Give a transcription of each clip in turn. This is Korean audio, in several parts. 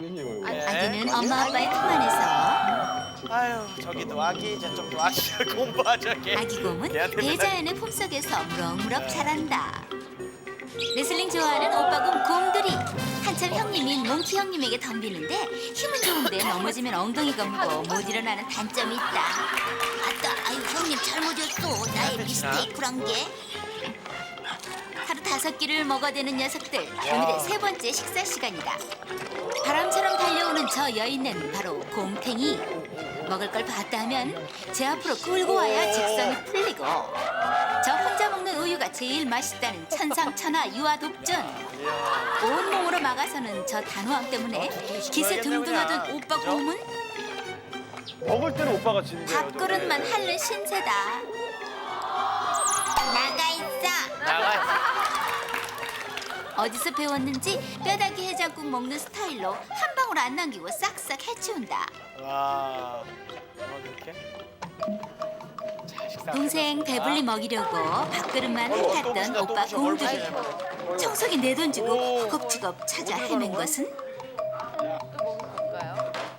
네. 아기는 엄마 아빠의 품 안에서 아유 저기도 아기 저쪽도 아기 공부하자게. 아기 곰은 대자연의 품속에서 무럭무럭 자란다. 레슬링 좋아하는 오빠 곰 곰들이 한참 형님인 몽키 형님에게 덤비는데 힘은 좋은데 넘어지면 엉덩이가 무거 못 일어나는 단점이 있다. 아따, 아유 형님 잘못했어. 나의 미스테이크란 게. 다섯 끼를 먹어대는 녀석들. 오늘의 세 번째 식사 시간이다. 바람처럼 달려오는 저 여인은 바로 곰탱이. 먹을 걸 봤다 하면 제 앞으로 끌고 와야 직성이 풀리고 저 혼자 먹는 우유가 제일 맛있다는 천상천하 유아독전 온몸으로 막아서는 저 단호함 때문에 기세 등등하던 오빠 곰은 먹을 때는 오빠가 지는 거예요. 밥그릇만 핥는 신세다 나가 있어 나가. 어디서 배웠는지 뼈다귀 해장국 먹는 스타일로 한 방울 안 남기고 싹싹 해치운다 와. 어 이렇게. 자, 식사 동생. 배불리 먹이려고 밥그릇만 어, 또 핥았던 또 오빠. 공들이. 청소기 내던지고 오. 허겁지겁 찾아 헤맨 것은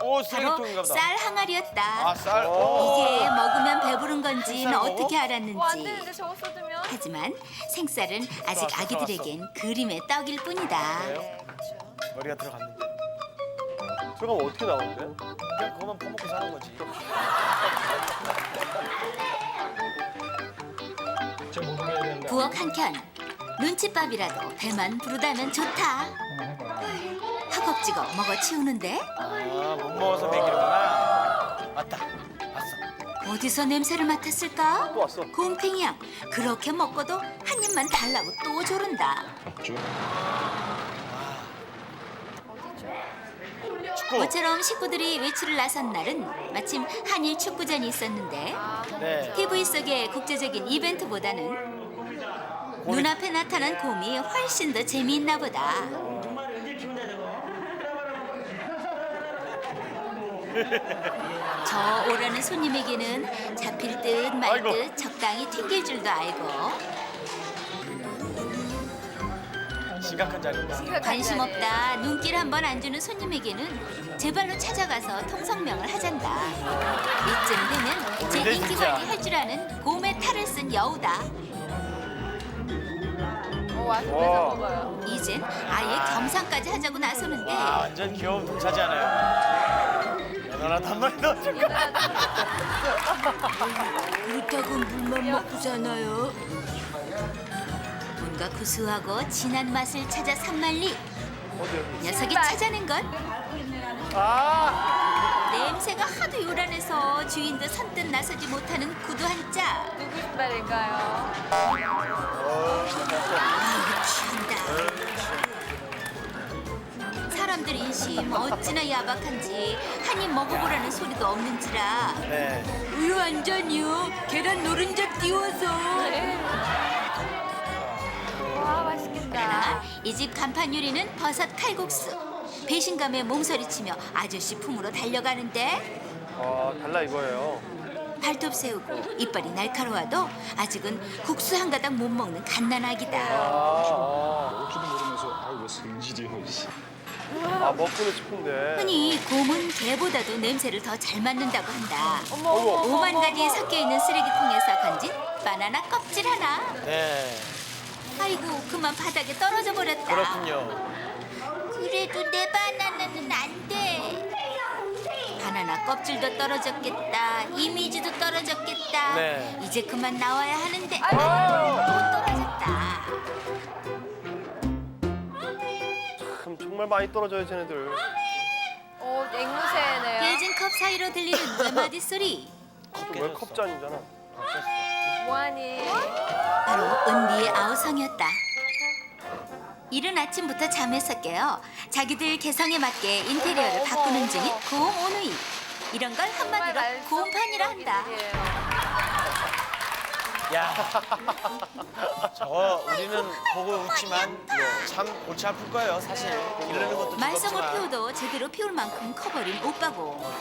오 바로 쓰레기통인가 보다. 쌀 항아리였다. 아 쌀. 오. 이게 먹으면 배부른 건지는 쌀 어떻게? 알았는지. 뭐안 되는데 저거? 하지만 생쌀은 아직 왔어, 아기들에겐 그림의 떡일 뿐이다. 네, 그렇죠. 머리가 들어갔는데. 들어가면 어떻게 나오는데? 그냥 그거만 퍼먹고 사는 거지. 부엌 한켠 눈칫밥이라도 배만 부르다면 좋다. 허겁지겁 먹어 치우는데 아 못 먹어서 먹이는구나. 어디서 냄새를 맡았을까? 또 왔어. 곰탱이 양 그렇게 먹고도 한 입만 달라고 또 조른다. 축구. 모처럼 식구들이 외출을 나선 날은 마침 한일 축구전이 있었는데 네. TV 속의 국제적인 이벤트보다는 눈앞에 나타난 곰이 훨씬 더 재미있나 보다. 저 오라는 손님에게는 잡힐 듯 말 듯 적당히 튕길 줄도 알고 심각한 자리인데. 관심 없다 눈길 한 번 안 주는 손님에게는 제 발로 찾아가서 통성명을 하잔다. 이쯤 되면 제 근데 인기 진짜. 관리 할 줄 아는 곰의 탈을 쓴 여우다. 어, 와서 뺏어 와. 먹어요. 이젠 아예 겸상까지 하자고 나서는데 와 완전 귀여운 동차잖아요. 연하나 단말이 넣어줄까? 그렇다고 물만 먹고 사나요? 뭔가 구수하고 진한 맛을 찾아 산만리 여기? 녀석이. 찾아낸 건 아! 냄새가 하도 요란해서 주인도 선뜻 나서지 못하는 구두 한자 누구 신발일까요? 아이고 취한다 사람들 인심 어찌나 야박한지 한 입 먹어보라는 소리도 없는지라. 네. 우유 한 잔이요 계란 노른자 띄워서. 와, 맛있겠다. 이 집 간판 요리는 버섯 칼국수. 배신감에 몸서리치며 아저씨 품으로 달려가는데. 아, 달라 이거예요. 발톱 세우고 이빨이 날카로워도 아직은 국수 한 가닥 못 먹는 갓난아기다. 아, 줄도 모르면서 아왜 성질이야 씨. 아, 아 먹고는 싶은데. 흔히 곰은 개보다도 냄새를 더 잘 맡는다고 한다 어머, 어머, 어머, 오만 어머, 가지 어머. 섞여 있는 쓰레기통에서 건진 바나나 껍질 하나 네. 아이고 그만 바닥에 떨어져 버렸다 그렇군요. 그래도 내 바나나는 안 돼 바나나 껍질도 떨어졌겠다 이미지도 떨어졌겠다 네. 이제 그만 나와야 하는데 또 아이고. 정말 많이 떨어져요, 쟤네들. 어, 앵무새네요. 깨진 컵 사이로 들리는 외마디 소리 왜 컵잔이잖아. 뭐하니? 바로 은비의 아우성이었다 이른 아침부터 잠에서 깨어 자기들 개성에 맞게 인테리어를 바꾸는 중인 고음 오누이 이런 걸 한마디로 고음판이라 한다 야. 저 우리는 보고 웃지만 참 골치 아플 거예요, 사실. 이러는 것도 말썽을 즐겁지만. 피워도 제대로 피울 만큼 커버린 오빠고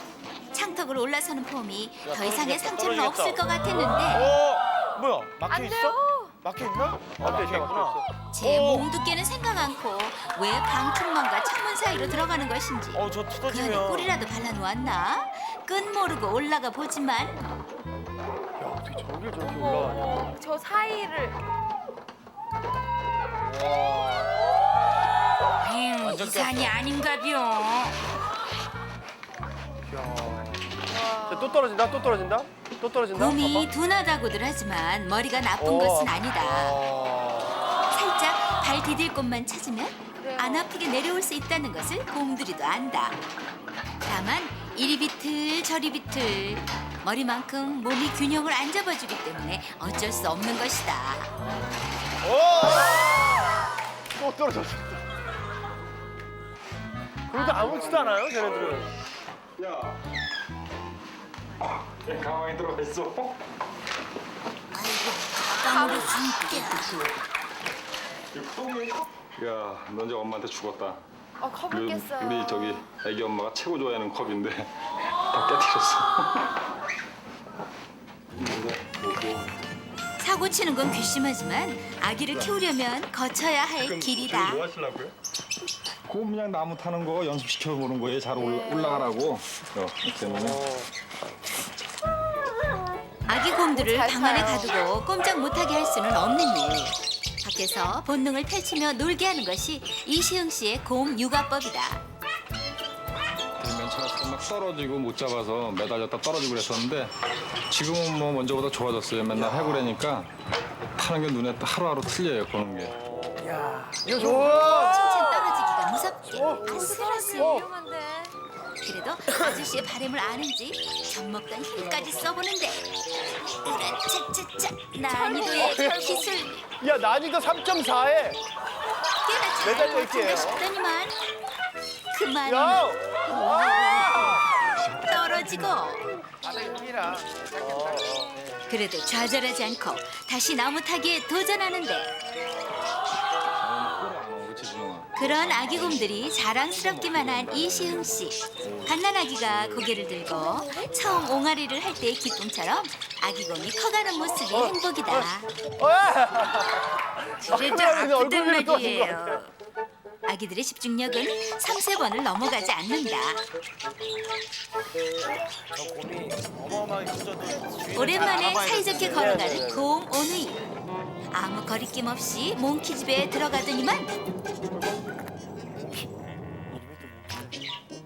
창턱을 올라서는 폼이 야, 더 이상의 떨어지겠다, 상처는 떨어지겠다. 없을 것 같았는데 오! 뭐야? 막혀 안 있어? 돼요. 막혀 있나? 아, 막혀 있어, 막혀 제 몽두께는 생각 않고 왜 방충망과 창문 사이로 들어가는 것인지 어, 저 그 안에 뜯어지면. 꿀이라도 발라놓았나? 끝 모르고 올라가 보지만 야, 어떻게 저길 저렇게 올라가냐. 어머, 저 사이를 에휴, 이산이 아닌가벼 야. 자, 또 떨어진다, 또 떨어진다, 또 떨어진다. 몸이 둔하다고들 하지만 머리가 나쁜 어. 것은 아니다 어. 살짝 발 디딜 곳만 찾으면 그래요. 안 아프게 내려올 수 있다는 것을 곰들이도 안다. 다만 이리 비틀 저리 비틀 머리만큼 몸이 균형을 안 잡아주기 때문에 어쩔 수 없는 것이다. 또 떨어졌어. 그래도 아무렇지도 않아요, 쟤네들은. 야. 야, 가만히 들어가 있어. 까무로 숨게. 야, 너 이제 엄마한테 죽었다. 어, 컵을 우리, 깼어요. 우리 저기 애기 엄마가 최고 좋아하는 컵인데 다 깨뜨렸어. 사고 치는 건 괘씸하지만 아기를 키우려면 거쳐야 할 길이다. 뭐 하시려고요? 그 그냥 나무 타는 거 연습시켜 보는 거예요. 잘 올라, 올라가라고. 어, 때문에. 아기 곰들을 잘방 안에. 가두고 꼼짝 못하게 할 수는 없는 일. 밖에서 본능을 펼치며 놀게 하는 것이 이시흥 씨의 곰 육아법이다. 맨 처음에 막 떨어지고 못 잡아서 매달렸다 떨어지고 그랬었는데 지금은 뭐 먼저보다 좋아졌어요. 맨날 해보라니까 타는 게 눈에 하루하루 틀려요. 보는 게. 이거 좋아. 칭칭 떨어지기가 무섭게 아슬아슬. 위험한데. 그래도 아저씨의 바램을 아는지 젖먹던 힘까지 써보는데 으라차차차 난이도의 기술 야, 난이도 3.4에. 꽤나 잘 매달려 못한다 있게요. 싶더니만 그만 야! 떨어지고 바닥에 힘이라. 그래도 좌절하지 않고 다시 나무 타기에 도전하는데. 그런 아기곰들이 자랑스럽기만 한 이시흥 씨. 갓난아기가 고개를 들고 처음 옹알이를 할 때의 기쁨처럼 아기곰이 커가는 모습이 행복이다. 얼굴 아프단 위로 떠진 것 말이에요. 아기들의 집중력은 삼세 번을 넘어가지 않는다. 오랜만에 사이좋게. 걸어가는 곰 오누이. 아무 거리낌 없이 몽키 집에 들어가더니만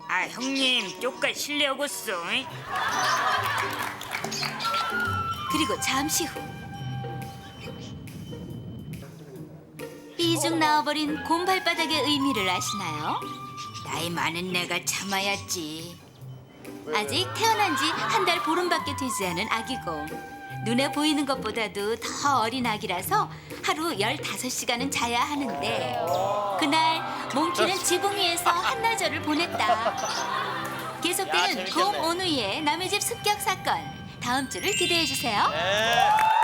아 형님 쪽가 오겠어 잉? 그리고 잠시 후 삐죽 나와버린 곰 발바닥의 의미를 아시나요? 나이 많은 내가 참아야지. 아직 태어난 지 한 달 보름밖에 되지 않은 아기 곰. 눈에 보이는 것보다도 더 어린 아기라서 하루 15시간은 자야 하는데 그날 몽키는 지붕 위에서 한나절을 보냈다. 야, 계속되는. 곰 오누이의 남의 집 습격 사건. 다음 주를 기대해 주세요. 네.